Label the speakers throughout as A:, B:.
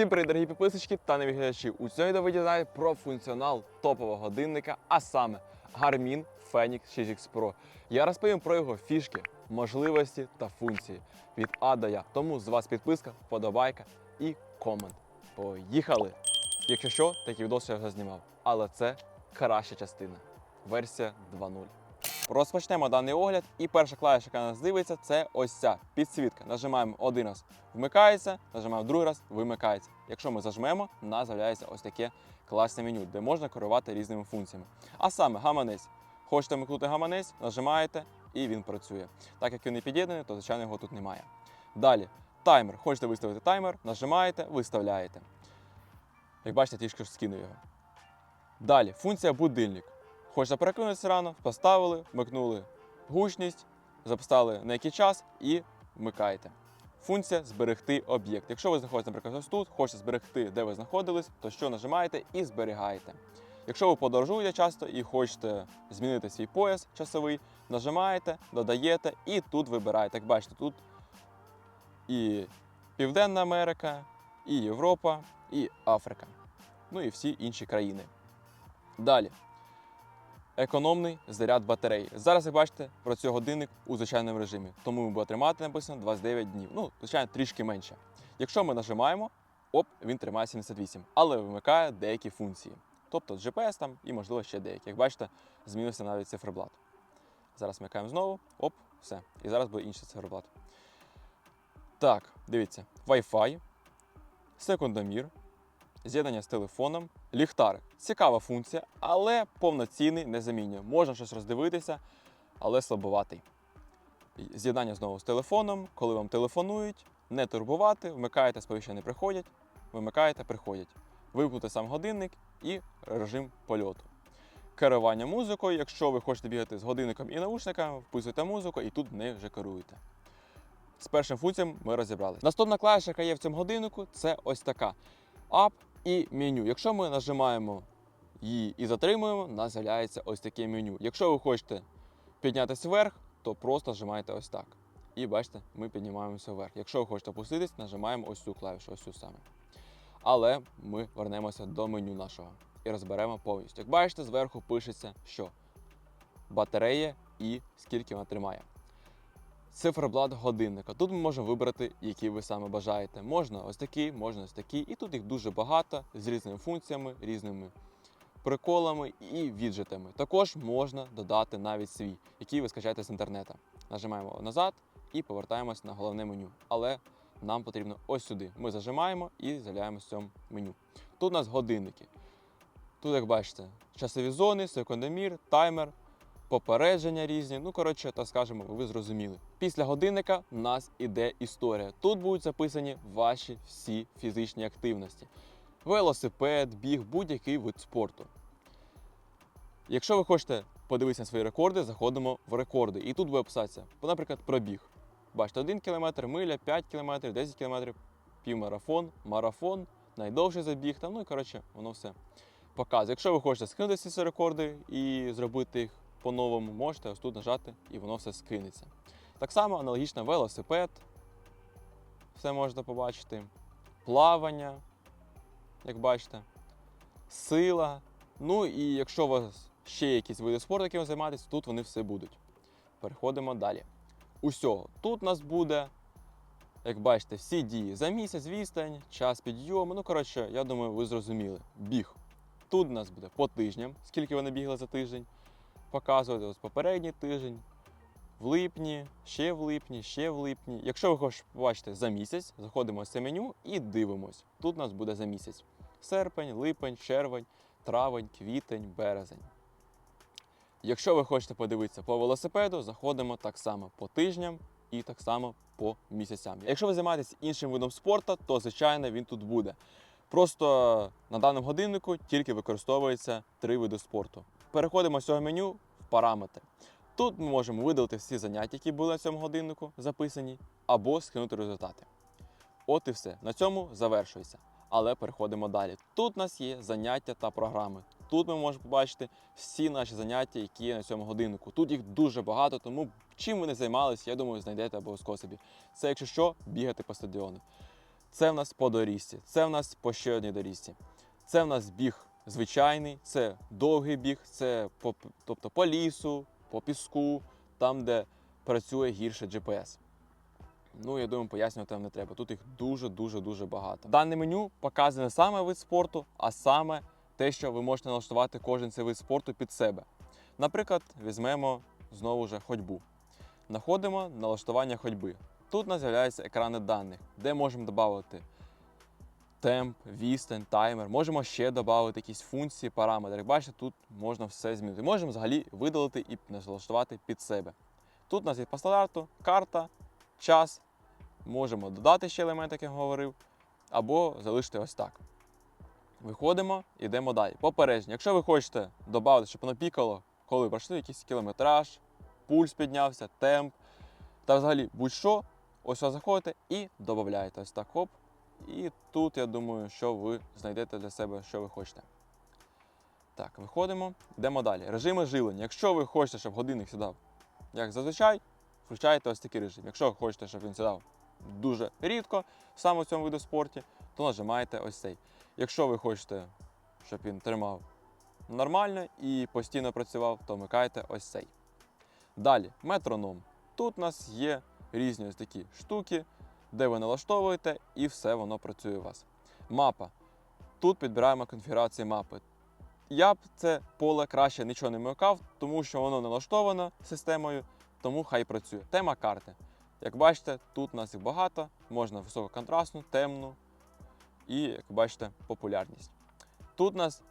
A: Всім привіт, дорогі підписочки та навіглядачі. У цьому відео ви дізнаєтесь про функціонал топового годинника, а саме Garmin Fenix 6X Pro. Я розповім про його фішки, можливості та функції від А до Я. Тому з вас підписка, вподобайка і комент. Поїхали! Якщо що, такий відос я вже знімав, але це краща частина. Версія 2.0. Розпочнемо даний огляд, і перша клавіша, яка на нас дивиться, це ось ця підсвітка. Нажимаємо один раз, вмикається, нажимаємо другий раз, вимикається. Якщо ми зажмемо, у нас з'являється ось таке класне меню, де можна керувати різними функціями. А саме гаманець. Хочете вмикнути гаманець, нажимаєте і він працює. Так як він не під'єднаний, то звичайно його тут немає. Далі таймер. Хочете виставити таймер, нажимаєте, виставляєте. Як бачите, трішки скину його. Далі функція будильник. Хочете перекинутися рано, поставили, вмикнули гучність, записали на який час і вмикаєте. Функція зберегти об'єкт. Якщо ви знаходитесь, наприклад, ось тут, хочете зберегти, де ви знаходились, то що нажимаєте і зберігаєте. Якщо ви подорожуєте часто і хочете змінити свій пояс часовий, нажимаєте, додаєте і тут вибираєте. Як бачите, тут і Південна Америка, і Європа, і Африка. Ну і всі інші країни. Далі економний заряд батареї. Зараз, як бачите, працює годинник у звичайному режимі, тому ми буде тримати написано 29 днів. Ну, звичайно, трішки менше. Якщо ми нажимаємо, оп, він тримає 78, але вимикає деякі функції. Тобто GPS там і, можливо, ще деякі. Як бачите, змінився навіть циферблат. Зараз вмикаємо знову, оп, все. І зараз буде інший циферблат. Так, дивіться, Wi-Fi, секундомір, з'єднання з телефоном, ліхтарик. Цікава функція, але повноцінний не замінює. Можна щось роздивитися, але слабоватий. З'єднання знову з телефоном, коли вам телефонують, не турбувати, вмикаєте, сповіщення не приходять, вимикаєте, приходять. Вимкнути сам годинник і режим польоту. Керування музикою, якщо ви хочете бігати з годинником і наушниками, вписуєте музику і тут не вже керуєте. З першим функціям ми розібрали. Наступна клавіша, яка є в цьому годиннику, це ось така. Ап і меню. Якщо ми нажимаємо її і затримуємо, у нас з'являється ось таке меню. Якщо ви хочете піднятися вверх, то просто нажимаєте ось так. І бачите, ми піднімаємося вверх. Якщо ви хочете опуститись, нажимаємо ось цю клавішу, ось цю саме. Але ми вернемося до меню нашого і розберемо повністю. Як бачите, зверху пишеться, що батарея і скільки вона тримає. Циферблат годинника. Тут ми можемо вибрати, який ви саме бажаєте. Можна ось такий, можна ось такий. І тут їх дуже багато з різними функціями, різними приколами і віджитами. Також можна додати навіть свій, який ви скачаєте з інтернету. Нажимаємо назад і повертаємось на головне меню. Але нам потрібно ось сюди. Ми зажимаємо і з'являємося в цьому меню. Тут у нас годинники. Тут, як бачите, часові зони, секундомір, таймер, попередження різні. Ну, коротше, так скажемо, ви зрозуміли. Після годинника в нас іде історія. Тут будуть записані ваші всі фізичні активності: велосипед, біг, будь-який вид спорту. Якщо ви хочете подивитися на свої рекорди, заходимо в рекорди. І тут буде писатися, наприклад, пробіг. Бачите, 1 км, миля, 5 км, 10 км, півмарафон, марафон, найдовший забіг. Там, ну і коротше, воно все показує. Якщо ви хочете скинути ці рекорди і зробити їх по-новому, можете ось тут нажати і воно все скинеться. Так само аналогічно велосипед, все можете побачити, плавання, як бачите, сила. Ну і якщо у вас ще якісь види спорту, якими ви займаєтесь, тут вони все будуть. Переходимо далі. Усього. Тут у нас буде, як бачите, всі дії за місяць, відстань, час підйому. Ну, коротше, я думаю, ви зрозуміли. Біг. Тут у нас буде по тижням, скільки вони бігли за тиждень. Показувати ось попередній тиждень, в липні, ще в липні, ще в липні. Якщо ви хочете побачити за місяць, заходимо в це меню і дивимось. Тут у нас буде за місяць: серпень, липень, червень, травень, квітень, березень. Якщо ви хочете подивитися по велосипеду, заходимо так само по тижням і так само по місяцям. Якщо ви займаєтесь іншим видом спорту, то звичайно він тут буде. Просто на даному годиннику тільки використовується три види спорту. Переходимо з цього меню в параметри. Тут ми можемо видалити всі заняття, які були на цьому годиннику записані, або скинути результати. От і все. На цьому завершується. Але переходимо далі. Тут у нас є заняття та програми. Тут ми можемо побачити всі наші заняття, які є на цьому годиннику. Тут їх дуже багато, тому чим ви не займалися, я думаю, знайдете обов'язково собі. Це, якщо що, бігати по стадіону. Це в нас по доріжці, це в нас по ще одній доріжці. Це в нас біг звичайний, це довгий біг, це по, тобто по лісу, по піску, там, де працює гірше GPS. Ну, я думаю, пояснювати вам не треба. Тут їх дуже-дуже дуже багато. Дане меню показує не саме вид спорту, а саме те, що ви можете налаштувати кожен цей вид спорту під себе. Наприклад, візьмемо знову ж ходьбу. Находимо налаштування ходьби. Тут у нас з'являються екрани даних, де можемо додати темп, відстань, таймер. Можемо ще додати якісь функції, параметри. Як бачите, тут можна все змінити. Можемо взагалі видалити і налаштувати під себе. Тут у нас є по стандарту карта, час. Можемо додати ще елемент, як я говорив, або залишити ось так. Виходимо, йдемо далі. Попередження. Якщо ви хочете додати, щоб воно пікало, коли пройшли якийсь кілометраж, пульс піднявся, темп та взагалі будь-що, ось ви заходите і додаєте. Ось так хоп. І тут я думаю, що ви знайдете для себе, що ви хочете. Так, виходимо, йдемо далі. Режими живлення. Якщо ви хочете, щоб годинник сідав, як зазвичай, включаєте ось такий режим. Якщо хочете, щоб він сідав дуже рідко, саме в цьому виду спорті, то нажимаєте ось цей. Якщо ви хочете, щоб він тримав нормально і постійно працював, то вмикаєте ось цей. Далі, метроном. Тут у нас є різні ось такі штуки, де ви налаштовуєте і все воно працює у вас. Мапа. Тут підбираємо конфігурації мапи. Я б це поле краще нічого не вмикав, тому що воно налаштовано системою, тому хай працює. Тема карти. Як бачите, тут у нас їх багато, можна висококонтрастну, темну і, як бачите, популярність. Тут у нас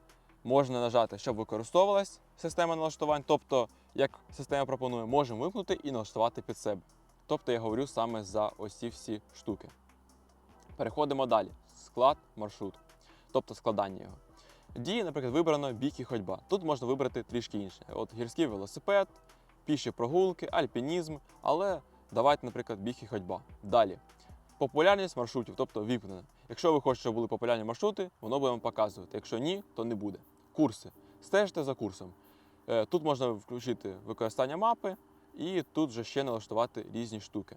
A: можна нажати, щоб використовувалась система налаштувань. Тобто, як система пропонує, можемо вимкнути і налаштувати під себе. Тобто я говорю саме за ось ці всі штуки. Переходимо далі. Склад маршруту, тобто складання його. Дії, наприклад, вибрано бік і ходьба. Тут можна вибрати трішки інше. От гірський велосипед, піші прогулки, альпінізм, але давайте, наприклад, біг і ходьба. Далі. Популярність маршрутів, тобто вікна. Якщо ви хочете, щоб були популярні маршрути, воно буде вам показувати. Якщо ні, то не буде. Курси. Стежте за курсом. Е, Тут можна включити використання мапи, і тут же ще налаштувати різні штуки.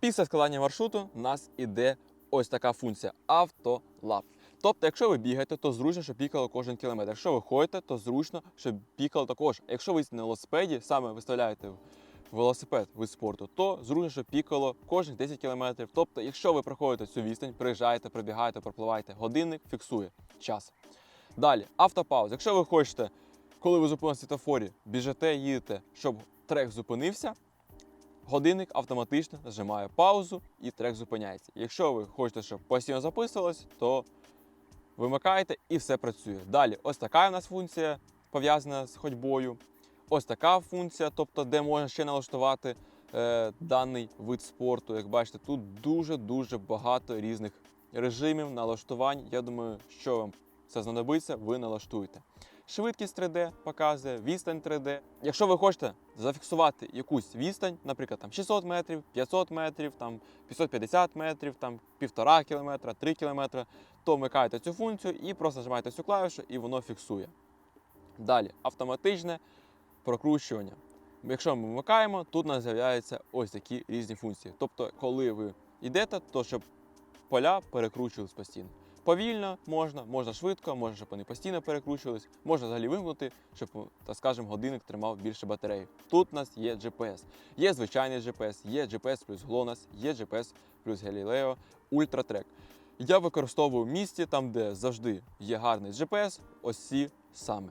A: Після складання маршруту у нас іде ось така функція автолап. Тобто, якщо ви бігаєте, то зручно, щоб пікало кожен кілометр. Якщо ви ходите, то зручно, щоб пікало також. Якщо ви на велосипеді, саме виставляєте велосипед вид спорту, то зручно, щоб пікало кожних 10 кілометрів. Тобто, якщо ви проходите цю відстань, приїжджаєте, прибігаєте, пропливаєте, годинник фіксує час. Далі, автопауз. Якщо ви хочете, коли ви зупинилися на світофорі, біжите, їдете, щоб трек зупинився, годинник автоматично нажимає паузу і трек зупиняється. Якщо ви хочете, щоб постійно записувалось, то вимикаєте і все працює. Далі, ось така у нас функція пов'язана з ходьбою. Ось така функція, тобто, де можна ще налаштувати е, даний вид спорту. Як бачите, тут дуже-дуже багато різних режимів, налаштувань. Я думаю, що вам це знадобиться, ви налаштуєте. Швидкість 3D показує, відстань 3D. Якщо ви хочете зафіксувати якусь відстань, наприклад, там 600 метрів, 500 метрів, там 550 метрів, там 1,5 кілометра, 3 кілометри, то вмикаєте цю функцію і просто нажимаєте цю клавішу, і воно фіксує. Далі автоматичне прокручування. Якщо ми вмикаємо, тут у нас з'являються ось такі різні функції. Тобто, коли ви йдете, то щоб поля перекручувались постійно. Повільно можна, можна швидко, можна, щоб вони постійно перекручувались, можна взагалі вимкнути, щоб, так скажемо, годинник тримав більше батареї. Тут у нас є GPS. Є звичайний GPS, є GPS плюс GLONASS, є GPS плюс Galileo, Ultratrack. Я використовую в місті, там, де завжди є гарний GPS, ось ці саме.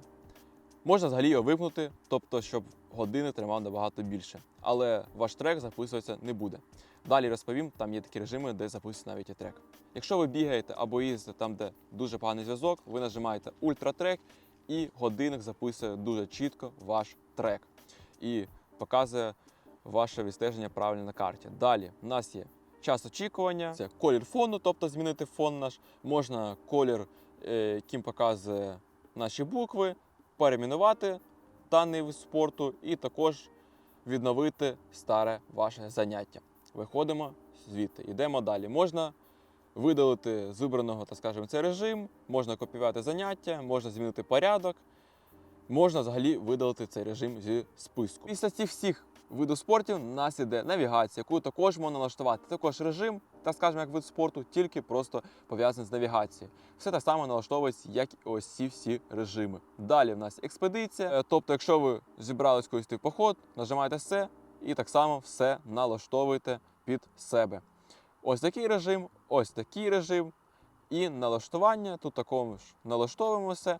A: Можна взагалі його вимкнути, тобто, щоб години тримав набагато більше. Але ваш трек записуватися не буде. Далі розповім, там є такі режими, де записується навіть і трек. Якщо ви бігаєте або їздите там, де дуже поганий зв'язок, ви нажимаєте ультратрек і годинник записує дуже чітко ваш трек і показує ваше відстеження правильно на карті. Далі в нас є час очікування, це колір фону, тобто змінити фон наш. Можна колір, е, яким показує наші букви, перейменувати даний вид спорту і також відновити старе ваше заняття. Виходимо звідти, йдемо далі. Можна видалити з вибраного, так скажемо, цей режим, можна копіювати заняття, можна змінити порядок, можна взагалі видалити цей режим зі списку. Після цих всіх виду спортів у нас іде навігація, яку також можна налаштувати. Також режим, так скажемо, як вид спорту, тільки просто пов'язаний з навігацією. Все так само налаштовується, як і ось ці всі режими. Далі в нас експедиція. Е, Тобто, якщо ви зібрались йти в поход, нажимаєте все і так само все налаштовуєте під себе. Ось такий режим, ось такий режим. І налаштування тут такому ж налаштовуємо все.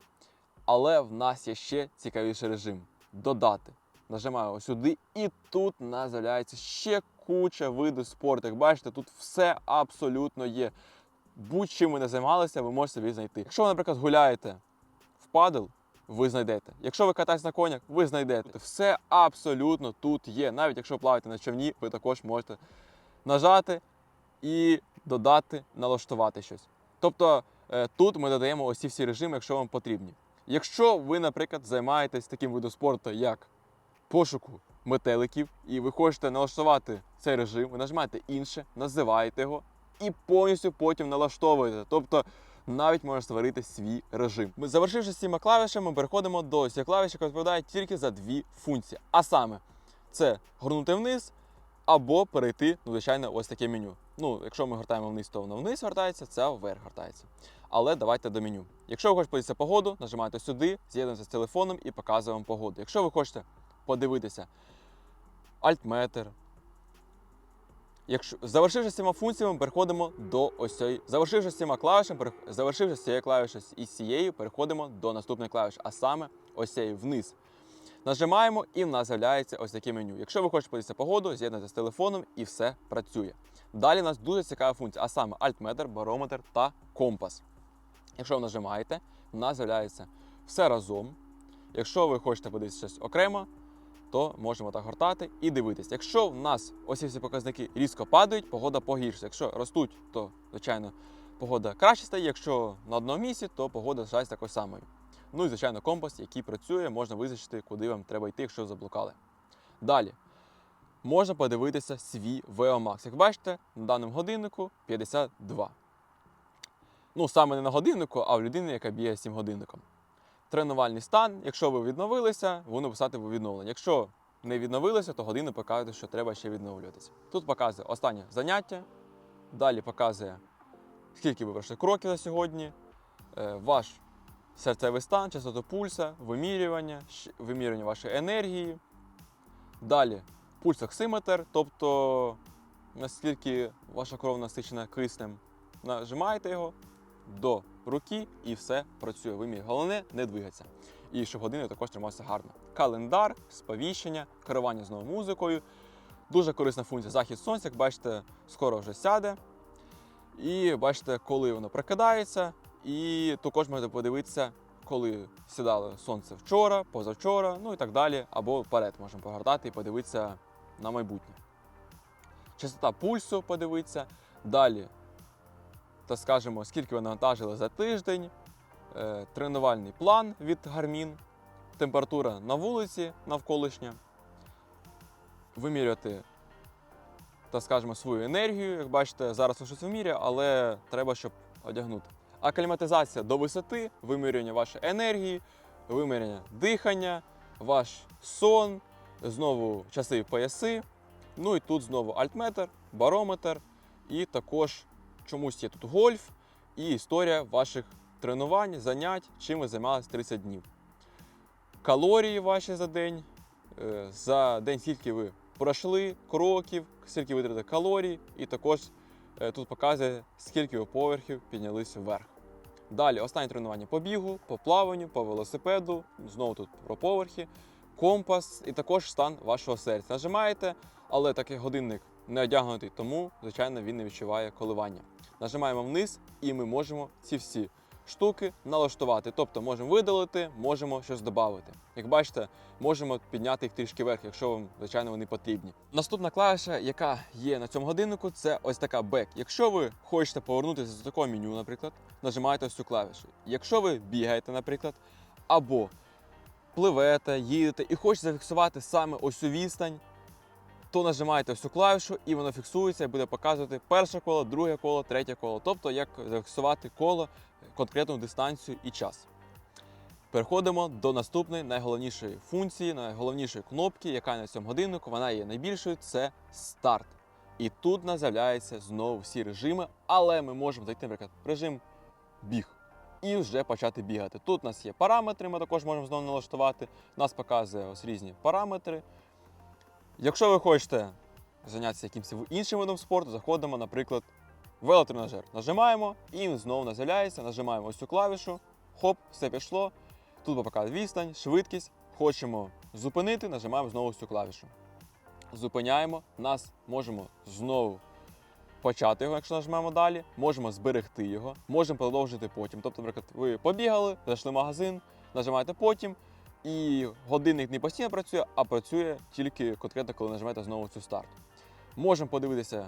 A: Але в нас є ще цікавіший режим додати. Нажимаю ось сюди, і тут у нас з'являється ще куча видів спорту. Як бачите, тут все абсолютно є. Будь-чим ви не займалися, ви можете собі знайти. Якщо ви, наприклад, гуляєте в падл, ви знайдете. Якщо ви катаєтесь на конях, ви знайдете. Все абсолютно тут є. Навіть якщо ви плаваєте на човні, ви також можете нажати і додати, налаштувати щось. Тобто е, тут ми додаємо ось ці всі режими, якщо вам потрібні. Якщо ви, наприклад, займаєтесь таким видом спорту, як пошуку метеликів, і ви хочете налаштувати цей режим, ви нажимаєте інше, називаєте його і повністю потім налаштовуєте. Тобто навіть можна створити свій режим. Ми завершивши з цими клавішами, переходимо до ось цієї клавіші, яка відповідає тільки за дві функції. А саме, це горнути вниз або перейти, ну, звичайно, ось таке меню. Ну, якщо ми гортаємо вниз, то воно вниз гортається, це вверх гортається. Але давайте до меню. Якщо ви хочете подивитися погоду, нажимаєте сюди, з'єднуєтеся з телефоном і показує вам погоду. Якщо ви хочете подивитися альтметр. Якщо завершивши цими функціями, переходимо до ось цієї. Завершивши цими клавішами, завершивши з цією клавішою і цією, переходимо до наступної клавіші, а саме ось цієї вниз. Нажимаємо і в нас з'являється ось таке меню. Якщо ви хочете подивитися погоду, з'єднуєте з телефоном і все працює. Далі у нас дуже цікава функція, а саме альтметр, барометр та компас. Якщо ви нажимаєте, в нас з'являється все разом. Якщо ви хочете подивитися щось окремо, то можемо так гортати і дивитися. Якщо в нас ось ці всі показники різко падають, погода погіршується. Якщо ростуть, то звичайно погода краще стає. Якщо на одному місці, то погода залишається такою самою. Ну і звичайно, компас, який працює, можна визначити, куди вам треба йти, якщо заблукали. Далі можна подивитися свій VO-Max. Як бачите, на даному годиннику 52. Ну, саме не на годиннику, а в людини, яка б'є 7 годинником. Тренувальний стан, якщо ви відновилися, воно писати в відновлення. Якщо не відновилися, то годину показує, що треба ще відновлюватися. Тут показує останнє заняття, далі показує, скільки ви пройшли кроків за сьогодні, е, ваш серцевий стан, частоту пульса, вимірювання, вимірювання вашої енергії. Далі пульсоксиметр, тобто наскільки ваша кров насичена киснем. Нажимаєте його до руки і все працює. Вимір. Головне не двигатися. І щоб години також тримався гарно. Календар, сповіщення, керування знову музикою. Дуже корисна функція захід сонця, як бачите, скоро вже сяде. І бачите, коли воно прокидається, і також можете подивитися, коли сідало сонце вчора, позавчора, ну і так далі, або вперед можемо погортати і подивитися на майбутнє. Частота пульсу подивитися. Далі, так скажемо, скільки ви навантажили за тиждень, е, тренувальний план від Garmin, температура на вулиці навколишня, вимірювати, так скажемо, свою енергію. Як бачите, зараз щось вимірює, але треба, щоб одягнути. Акліматизація до висоти, вимірювання вашої енергії, вимірювання дихання, ваш сон, знову часи пояси. Ну і тут знову альтметр, барометр, і також чомусь є тут гольф і історія ваших тренувань, занять, чим ви займалися 30 днів. Калорії ваші за день, е, за день скільки ви пройшли кроків, скільки витратили калорій, і також е, тут показує, скільки ви поверхів піднялися вверх. Далі останнє тренування по бігу, по плаванню, по велосипеду, знову тут про поверхи, компас і також стан вашого серця. Нажимаєте, але такий годинник не одягнутий, тому, звичайно, він не відчуває коливання. Нажимаємо вниз, і ми можемо ці всі штуки налаштувати. Тобто можемо видалити, можемо щось додати. Як бачите, можемо підняти їх трішки вверх, якщо вам, звичайно, вони потрібні. Наступна клавіша, яка є на цьому годиннику, це ось така back. Якщо ви хочете повернутися до такого меню, наприклад, нажимаєте ось цю клавішу. Якщо ви бігаєте, наприклад, або пливете, їдете і хочете зафіксувати саме ось цю відстань, то нажимаєте всю клавішу і воно фіксується і буде показувати перше коло, друге коло, третє коло. Тобто як зафіксувати коло, конкретну дистанцію і час. Переходимо до наступної найголовнішої функції, найголовнішої кнопки, яка на цьому годиннику вона є найбільшою, це старт. І тут нас з'являються знову всі режими, але ми можемо зайти, наприклад, режим біг і вже почати бігати. Тут у нас є параметри, ми також можемо знову налаштувати. Нас показує ось різні параметри. Якщо ви хочете зайнятися якимось іншим видом спорту, заходимо, наприклад, в велотренажер. Нажимаємо і він знову з'являється. Нажимаємо ось цю клавішу, хоп, все пішло. Тут показує відстань, швидкість. Хочемо зупинити, нажимаємо знову ось цю клавішу. Зупиняємо, нас можемо знову почати його, якщо нажмемо далі, можемо зберегти його, можемо продовжити потім. Тобто, наприклад, ви побігали, зайшли в магазин, нажимаєте потім, і годинник не постійно працює, а працює тільки конкретно, коли нажмете знову цю старт. Можемо подивитися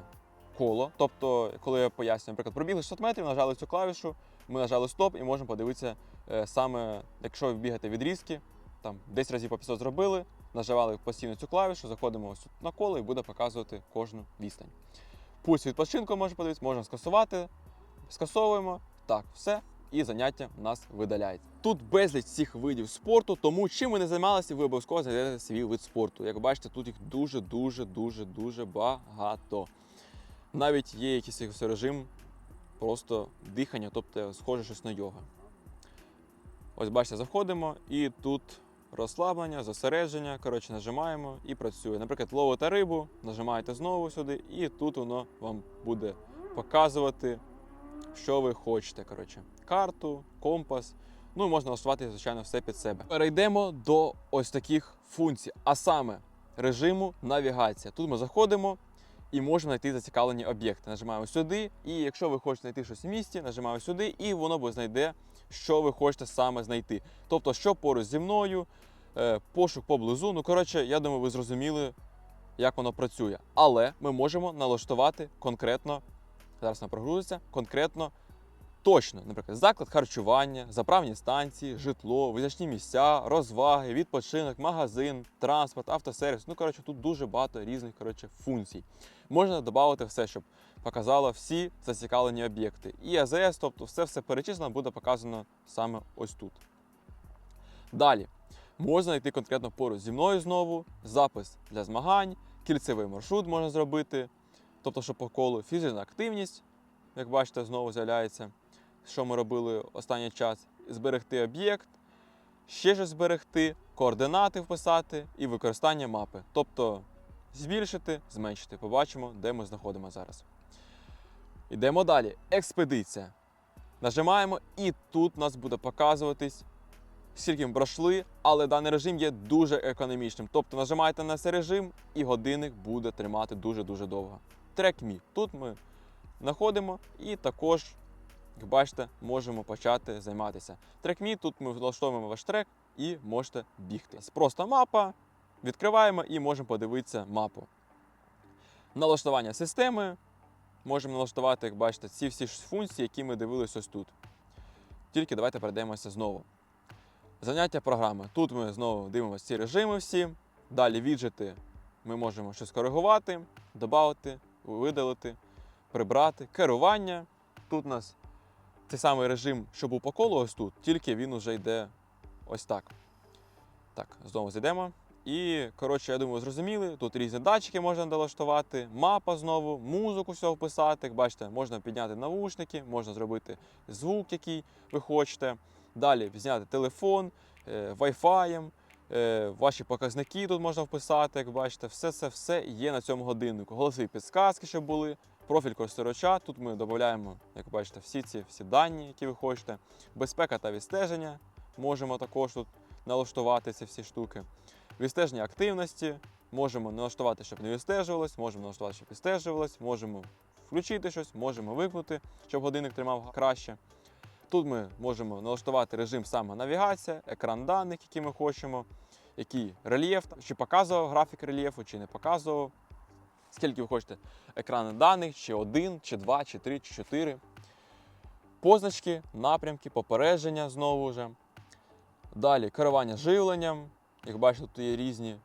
A: коло, тобто, коли я пояснюю, наприклад, пробігли 600 метрів, нажали цю клавішу, ми нажали стоп і можемо подивитися е, саме, якщо ви бігаєте відрізки, там 10 разів по 500 зробили, наживали постійно цю клавішу, заходимо ось на коло і буде показувати кожну відстань. Пульс відпочинку можна подивитися, можна скасувати, скасовуємо. Так, все. І заняття в нас видаляється. Тут безліч цих видів спорту, тому чим ви не займалися, ви обов'язково знайдете свій вид спорту. Як бачите, тут їх дуже, дуже, дуже, дуже багато. Навіть є якийсь режим просто дихання, тобто схоже щось на йога. Ось бачите, заходимо і тут розслаблення, зосередження. Коротше, нажимаємо і працює. Наприклад, ловите рибу, нажимаєте знову сюди, і тут воно вам буде показувати, що ви хочете. Коротше, карту, компас. Ну і можна налаштувати, звичайно, все під себе. Перейдемо до ось таких функцій, а саме режиму навігація. Тут ми заходимо і можемо знайти зацікавлені об'єкти. Нажимаємо сюди, і якщо ви хочете знайти щось в місті, нажимаємо сюди, і воно знайде, що ви хочете саме знайти. Тобто, що поруч зі мною, е, пошук поблизу. Ну, коротше, я думаю, ви зрозуміли, як воно працює. Але ми можемо налаштувати конкретно, зараз воно прогрузиться, конкретно точно, наприклад, заклад харчування, заправні станції, житло, визначні місця, розваги, відпочинок, магазин, транспорт, автосервіс. Ну, коротше, тут дуже багато різних коротше, функцій. Можна додати все, щоб показало всі зацікавлені об'єкти. І АЗС, тобто все все перечислено, буде показано саме ось тут. Далі. Можна знайти конкретно поруч зі мною знову, запис для змагань, кільцевий маршрут можна зробити, тобто, що по колу фізична активність, як бачите, знову з'являється, що ми робили останній час, зберегти об'єкт, ще щось зберегти, координати вписати і використання мапи. Тобто збільшити, зменшити. Побачимо, де ми знаходимо зараз. Йдемо далі. Експедиція. Нажимаємо, і тут нас буде показуватись скільки ми пройшли, але даний режим є дуже економічним. Тобто нажимаєте на цей режим, і годинник буде тримати дуже-дуже довго. Мі. Тут ми знаходимо і також, як бачите, можемо почати займатися. Мі, тут ми влаштовуємо ваш трек і можете бігти. Просто мапа, відкриваємо і можемо подивитися мапу. Налаштування системи. Можемо налаштувати, як бачите, ці всі функції, які ми дивилися ось тут. Тільки давайте перейдемося знову. Заняття програми. Тут ми знову дивимося ці режими всі. Далі віджити ми можемо щось коригувати, додати, видалити, прибрати. Керування. Тут у нас цей самий режим, що був по колу ось тут, тільки він вже йде ось так. Так, знову зайдемо. І, коротше, я думаю, зрозуміли. Тут різні датчики можна налаштувати, мапа знову, музику всього вписати. Як бачите, можна підняти навушники, можна зробити звук, який ви хочете. Далі зняти телефон, е, Wi-Fi, е, ваші показники тут можна вписати, як бачите, все це все є на цьому годиннику. Голосові підсказки, щоб були, профіль користувача. Тут ми додаємо, як бачите, всі ці всі дані, які ви хочете. Безпека та відстеження. Можемо також тут налаштувати ці всі штуки. Відстеження активності. Можемо налаштувати, щоб не відстежувалось, можемо налаштувати, щоб відстежувалось, можемо включити щось, можемо вимкнути, щоб годинник тримав краще. Тут ми можемо налаштувати режим саме навігація, екран даних, які ми хочемо, який рельєф, чи показував графік рельєфу, чи не показував. Скільки ви хочете екрани даних, чи один, чи два, чи три, чи чотири. Позначки, напрямки, попередження знову ж. Далі керування живленням. Як бачите, тут є різні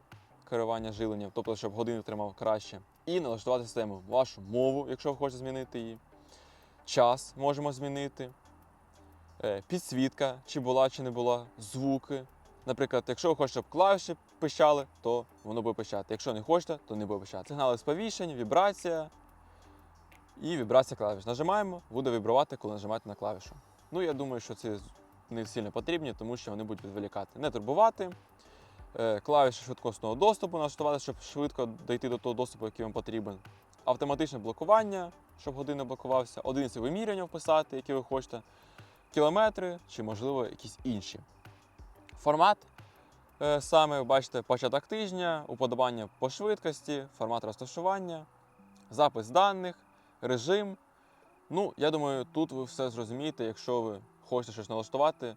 A: керування живленням, тобто, щоб годинник тримав краще. І налаштувати систему, вашу мову, якщо ви хочете змінити її. Час можемо змінити е, підсвітка, чи була, чи не була, звуки. Наприклад, якщо ви хочете, щоб клавіші пищали, то воно буде пищати. Якщо не хочете, то не буде пищати. Сигнали сповіщень, вібрація і вібрація клавіш. Нажимаємо, буде вібрувати, коли нажимаєте на клавішу. Ну, я думаю, що це не сильно потрібні, тому що вони будуть відволікати. Не турбувати. Е, Клавіші швидкісного доступу налаштувати, щоб швидко дійти до того доступу, який вам потрібен. Автоматичне блокування, щоб година блокувався, одиниці виміряння вписати, які ви хочете, кілометри чи, можливо, якісь інші. Формат е, саме, бачите, початок тижня, уподобання по швидкості, формат розташування, запис даних, режим. Ну, я думаю, тут ви все зрозумієте, якщо ви хочете щось налаштувати,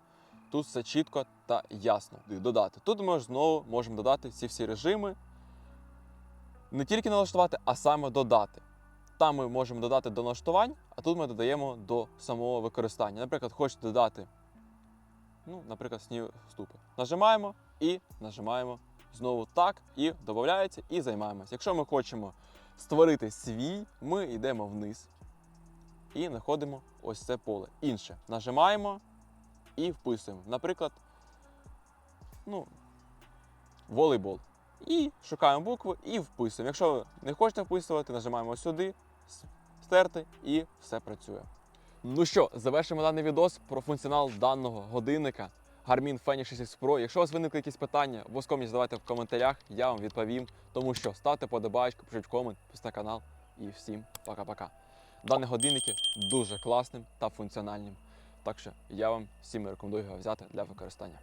A: тут все чітко та ясно додати. Тут ми знову можемо додати ці всі режими. Не тільки налаштувати, а саме додати. Там ми можемо додати до налаштувань, а тут ми додаємо до самого використання. Наприклад, хочете додати, ну, наприклад, сніг ступи. Нажимаємо і нажимаємо знову так, і додається, і займаємося. Якщо ми хочемо створити свій, ми йдемо вниз і знаходимо ось це поле. Інше. Нажимаємо і вписуємо. Наприклад, ну, волейбол. І шукаємо букви і вписуємо. Якщо ви не хочете вписувати, нажимаємо сюди, стерти і все працює. Ну що, завершимо даний відос про функціонал даного годинника Garmin Fenix 6 Pro. Якщо у вас виникли якісь питання, обов'язково задавайте в коментарях, я вам відповім. Тому що ставте подобайку, пишіть комент, підписуйтесь на канал і всім пока-пока. Дані годинники дуже класним та функціональним. Так що я вам всім рекомендую його взяти для використання.